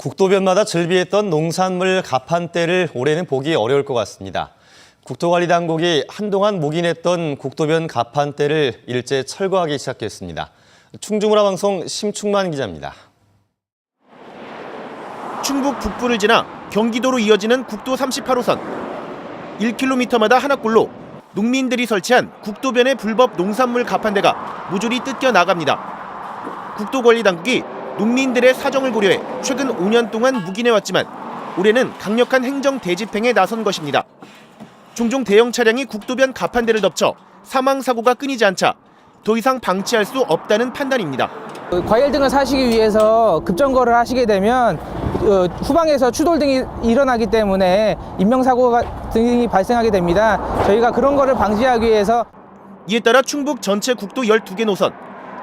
국도변마다 즐비했던 농산물 가판대를 올해는 보기 어려울 것 같습니다. 국토관리당국이 한동안 묵인했던 국도변 가판대를 일제 철거하기 시작했습니다. 충주문화 방송 심충만 기자입니다. 충북 북부를 지나 경기도로 이어지는 국도 38호선. 1km마다 하나꼴로 농민들이 설치한 국도변의 불법 농산물 가판대가 모조리 뜯겨 나갑니다. 국도관리당국이 농민들의 사정을 고려해 최근 5년 동안 묵인해왔지만 올해는 강력한 행정 대집행에 나선 것입니다. 종종 대형 차량이 국도변 가판대를 덮쳐 사망 사고가 끊이지 않자 더 이상 방치할 수 없다는 판단입니다. 그 과일 등을 사시기 위해서 급정거를 하시게 되면 어, 후방에서 추돌 등이 일어나기 때문에 인명사고가 등이 발생하게 됩니다. 저희가 그런 거를 방지하기 위해서 이에 따라 충북 전체 국도 12개 노선,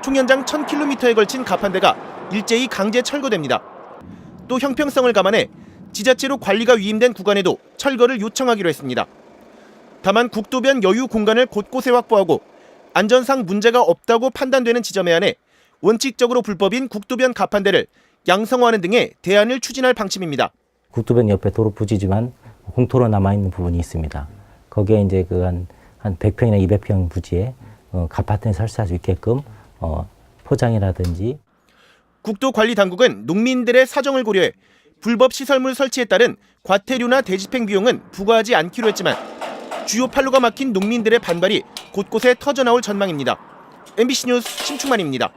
총 연장 1000km에 걸친 가판대가 일제히 강제 철거됩니다. 또 형평성을 감안해 지자체로 관리가 위임된 구간에도 철거를 요청하기로 했습니다. 다만 국도변 여유 공간을 곳곳에 확보하고 안전상 문제가 없다고 판단되는 지점에 한해 원칙적으로 불법인 국도변 가판대를 양성화하는 등의 대안을 추진할 방침입니다. 국도변 옆에 도로 부지지만 공터로 남아 있는 부분이 있습니다. 거기에 이제 그한 한 100평이나 200평 부지에 어, 가파트에 설치할 수 있게끔 어, 포장이라든지 국도관리당국은 농민들의 사정을 고려해 불법 시설물 설치에 따른 과태료나 대집행 비용은 부과하지 않기로 했지만 주요 판로가 막힌 농민들의 반발이 곳곳에 터져나올 전망입니다. MBC 뉴스 심충만입니다.